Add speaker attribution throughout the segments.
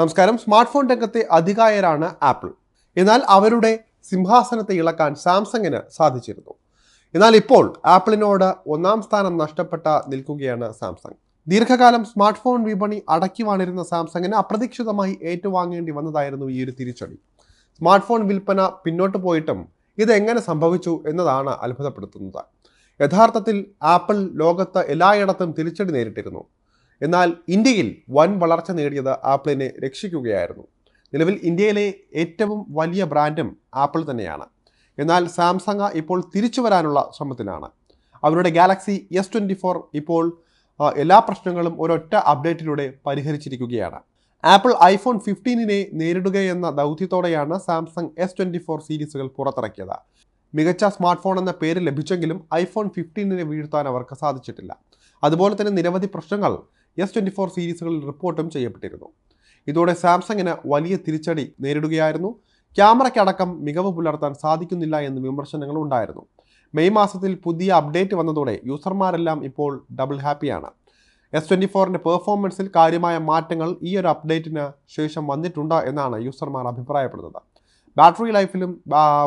Speaker 1: നമസ്കാരം. Smart phone രംഗത്തെ അധികായരാണ് apple. എന്നാൽ അവരുടെ സിംഹാസനത്തെ ഇളക്കാൻ സാംസങ്ങിന് സാധിച്ചിരുന്നു. എന്നാൽ ഇപ്പോൾ ആപ്പിളിനോട് ഒന്നാം സ്ഥാനം നഷ്ടപ്പെട്ട നിൽക്കുകയാണ് സാംസങ്. ദീർഘകാലം സ്മാർട്ട് ഫോൺ വിപണി അടക്കി വാണിരുന്ന സാംസങ്ങിന് അപ്രതീക്ഷിതമായി ഏറ്റുവാങ്ങേണ്ടി വന്നതായിരുന്നു ഈ ഒരു തിരിച്ചടി. സ്മാർട്ട് ഫോൺ വിൽപ്പന പിന്നോട്ട് പോയിട്ടും ഇത് എങ്ങനെ സംഭവിച്ചു എന്നതാണ് അത്ഭുതപ്പെടുത്തുന്നത്. യഥാർത്ഥത്തിൽ ആപ്പിൾ ലോകത്ത് എല്ലായിടത്തും തിരിച്ചടി നേരിട്ടിരുന്നു. എന്നാൽ ഇന്ത്യയിൽ വൻ വളർച്ച നേടിയത് ആപ്പിളിനെ രക്ഷിക്കുകയായിരുന്നു. നിലവിൽ ഇന്ത്യയിലെ ഏറ്റവും വലിയ ബ്രാൻഡും ആപ്പിൾ തന്നെയാണ്. എന്നാൽ സാംസങ് ഇപ്പോൾ തിരിച്ചു വരാനുള്ള ശ്രമത്തിലാണ്. അവരുടെ ഗാലക്സി എസ് ട്വന്റി ഫോർ ഇപ്പോൾ എല്ലാ പ്രശ്നങ്ങളും ഒരൊറ്റ അപ്ഡേറ്റിലൂടെ പരിഹരിച്ചിരിക്കുകയാണ്. ആപ്പിൾ ഐഫോൺ ഫിഫ്റ്റീനിനെ നേരിടുകയെന്ന ദൗത്യത്തോടെയാണ് സാംസങ് എസ് ട്വന്റി ഫോർ സീരീസുകൾ പുറത്തിറക്കിയത്. മികച്ച സ്മാർട്ട് ഫോൺ എന്ന പേര് ലഭിച്ചെങ്കിലും ഐഫോൺ ഫിഫ്റ്റീനിനെ വീഴ്ത്താൻ അവർക്ക് സാധിച്ചിട്ടില്ല. അതുപോലെ തന്നെ നിരവധി പ്രശ്നങ്ങൾ എസ് ട്വന്റി ഫോർ സീരീസുകളിൽ റിപ്പോർട്ടും ചെയ്യപ്പെട്ടിരുന്നു. ഇതോടെ സാംസങ്ങിന് വലിയ തിരിച്ചടി നേരിടുകയായിരുന്നു. ക്യാമറയ്ക്കടക്കം മികവ് പുലർത്താൻ സാധിക്കുന്നില്ല എന്ന് വിമർശനങ്ങൾ ഉണ്ടായിരുന്നു. മെയ് മാസത്തിൽ പുതിയ അപ്ഡേറ്റ് വന്നതോടെ യൂസർമാരെല്ലാം ഇപ്പോൾ ഡബിൾ ഹാപ്പിയാണ്. എസ് ട്വന്റി ഫോറിന്റെ പെർഫോമൻസിൽ കാര്യമായ മാറ്റങ്ങൾ ഈ ഒരു അപ്ഡേറ്റിന് ശേഷം വന്നിട്ടുണ്ട് എന്നാണ് യൂസർമാർ അഭിപ്രായപ്പെടുന്നത്. ബാറ്ററി ലൈഫിലും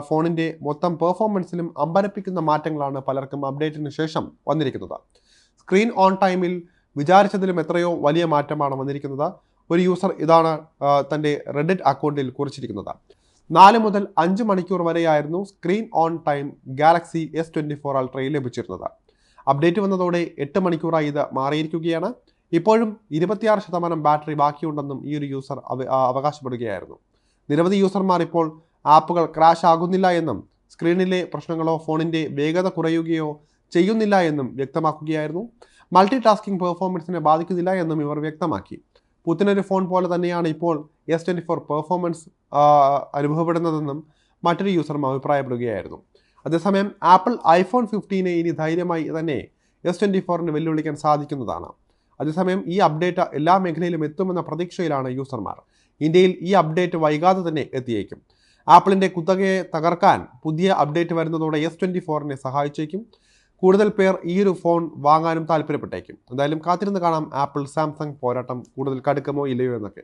Speaker 1: ഫോണിന്റെ മൊത്തം പെർഫോമൻസിലും അമ്പരപ്പിക്കുന്ന മാറ്റങ്ങളാണ് പലർക്കും അപ്ഡേറ്റിന് ശേഷം വന്നിരിക്കുന്നത്. സ്ക്രീൻ ഓൺ ടൈമിൽ വിചാരിച്ചതിലും എത്രയോ വലിയ മാറ്റമാണ് വന്നിരിക്കുന്നത്. ഒരു യൂസർ ഇതാണ് തന്റെ റെഡിറ്റ് അക്കൗണ്ടിൽ കുറിച്ചിരിക്കുന്നത്. നാല് മുതൽ അഞ്ച് മണിക്കൂർ വരെയായിരുന്നു screen on time Galaxy S twenty four അൾട്രയിൽ ലഭിച്ചിരുന്നത്. അപ്ഡേറ്റ് വന്നതോടെ എട്ട് മണിക്കൂറായി ഇത് മാറിയിരിക്കുകയാണ്. ഇപ്പോഴും ഇരുപത്തിയാറ് ശതമാനം ബാറ്ററി ബാക്കിയുണ്ടെന്നും ഈ ഒരു യൂസർ അവകാശപ്പെടുകയായിരുന്നു. നിരവധി യൂസർമാർ ഇപ്പോൾ ആപ്പുകൾ ക്രാഷ് ആകുന്നില്ല എന്നും സ്ക്രീനിലെ പ്രശ്നങ്ങളോ ഫോണിന്റെ വേഗത കുറയുകയോ ചെയ്യുന്നില്ല എന്നും വ്യക്തമാക്കുകയായിരുന്നു. മൾട്ടി ടാസ്കിംഗ് പെർഫോമൻസിനെ ബാധിക്കുന്നില്ല എന്നും ഇവർ വ്യക്തമാക്കി. പുത്തിനൊരു ഫോൺ പോലെ തന്നെയാണ് ഇപ്പോൾ എസ് ട്വന്റി ഫോർ പെർഫോമൻസ് അനുഭവപ്പെടുന്നതെന്നും മറ്റൊരു യൂസറും അഭിപ്രായപ്പെടുകയായിരുന്നു. അതേസമയം ആപ്പിൾ ഐഫോൺ ഫിഫ്റ്റീനെ ഇനി ധൈര്യമായി തന്നെ എസ് ട്വന്റി ഫോറിന് വെല്ലുവിളിക്കാൻ സാധിക്കുന്നതാണ്. അതേസമയം ഈ അപ്ഡേറ്റ് എല്ലാ മേഖലയിലും എത്തുമെന്ന പ്രതീക്ഷയിലാണ് യൂസർമാർ ഇന്ത്യയിൽ ഈ അപ്ഡേറ്റ് വൈകാതെ തന്നെ എത്തിയേക്കും. ആപ്പിളിന്റെ കുത്തകയെ തകർക്കാൻ പുതിയ അപ്ഡേറ്റ് വരുന്നതോടെ എസ് ട്വന്റി ഫോറിനെ സഹായിച്ചേക്കും. കൂടുതൽ പേർ ഈ ഒരു ഫോൺ വാങ്ങാനും താല്പര്യപ്പെട്ടേക്കും. എന്തായാലും കാത്തിരുന്ന് കാണാം ആപ്പിൾ സാംസങ് പോരാട്ടം കൂടുതൽ കടുക്കമോ ഇല്ലയോ എന്നൊക്കെ.